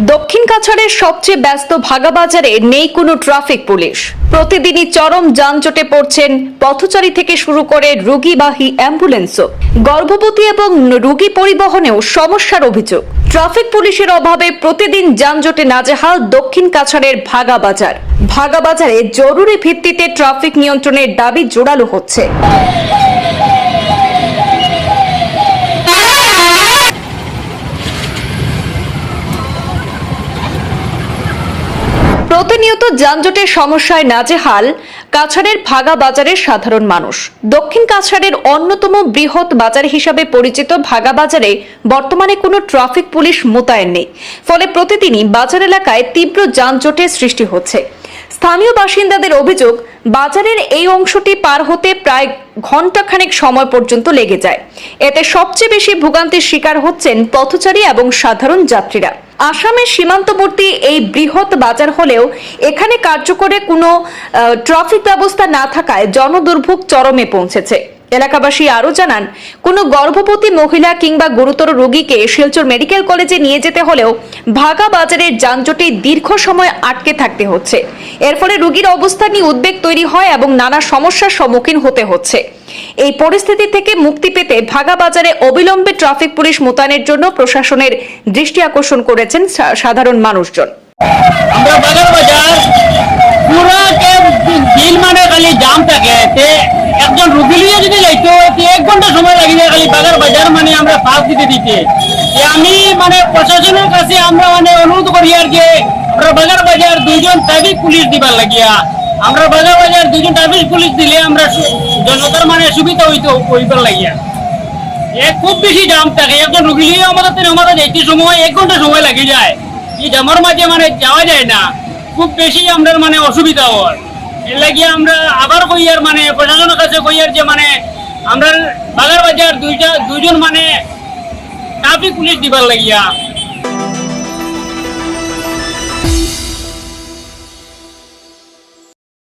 দক্ষিণ কাছাড়ের সবচেয়ে ব্যস্ত ভাগাবাজারে নেই কোনো ট্রাফিক পুলিশ। প্রতিদিনই চরম যানজটে পড়ছেন পথচারী থেকে শুরু করে রোগীবাহী অ্যাম্বুলেন্সও। গর্ভবতী এবং রোগী পরিবহনেও সমস্যার অভিযোগ। ট্রাফিক পুলিশের অভাবে প্রতিদিন যানজটে নাজেহাল দক্ষিণ কাছাড়ের ভাগাবাজার। ভাগাবাজারে জরুরি ভিত্তিতে ট্রাফিক নিয়ন্ত্রণের দাবি জোরালো হচ্ছে। প্রতিনিয়ত যানজটের সমস্যায় নাজেহাল কাছাড়ের ভাগা বাজারের সাধারণ মানুষ। দক্ষিণ কাছাড়ের অন্যতম বৃহৎ বাজার হিসাবে পরিচিত ভাগা বাজারে বর্তমানে কোনো ট্রাফিক পুলিশ মোতায়েন নেই। ফলে প্রতিদিনই বাজার এলাকায় তীব্র যানজটের সৃষ্টি হচ্ছে। স্থানীয় বাসিন্দাদের অভিযোগ, বাজারের এই অংশটি পার হতে প্রায় ঘন্টাখানেক সময় পর্যন্ত লেগে যায়। এতে সবচেয়ে বেশি ভোগান্তির শিকার হচ্ছেন পথচারী এবং সাধারণ যাত্রীরা। আসামের সীমান্তবর্তী এই বৃহৎ বাজার হলেও এখানে কার্যকরে কোনো ট্রাফিক ব্যবস্থা না থাকায় জনদুর্ভোগ চরমে পৌঁছেছে। এলাকাবাসী আরও জানান, কোনো গর্ভবতী মহিলা কিংবা গুরুতর রোগীকে শিলচর মেডিকেল কলেজে নিয়ে যেতে হলেও ভাগা বাজারের যানজটে দীর্ঘ সময় আটকে থাকতে হচ্ছে। এর ফলে রোগীর অবস্থা নিয়ে উদ্বেগ তৈরি হয় এবং নানা সমস্যার সম্মুখীন হতে হচ্ছে। এই পরিস্থিতি থেকে মুক্তি পেতে ভাগা বাজারে অবিলম্বে ট্রাফিক পুলিশ মোতায়েনের জন্য প্রশাসনের দৃষ্টি আকর্ষণ করেছেন সাধারণ মানুষজন। আমরা বাজার পুরা দিন মানে একজন রুগী লিয়ে যদি যাইতো তে এক ঘণ্টা সময় লাগি যায় খালি বাজার বাজার মানে আমরা পাস দিতে দিতে। আমি মানে প্রশাসনের কাছে আমরা মানে অনুরোধ করি আর যে আমরা বাজার বাজার দুইজন ট্রাফিক পুলিশ দিবার লাগিয়া। আমরা বাজার বাজার দুইজন ট্রাফিক পুলিশ দিলে আমরা জনতার মানে সুবিধা হইতো, হইবার লাগিয়া। এ খুব বেশি জাম থাকে, একজন রুগী নিয়ে আমাদের তো আমাদের যাইতে সময়, এক ঘণ্টা সময় লাগে যায়। এই জামার মাঝে মানে যাওয়া যায় না। খুব বেশি আমরা মানে অসুবিধা হয়। এর লাগিয়ে আমরা আবার কইয়ার মানে প্রশাসনের কাছে কইয়ার যে মানে আমরা বাজার বাজার দুইটা দুইজন মানে ট্রাফিক পুলিশ দিবার লাগিয়া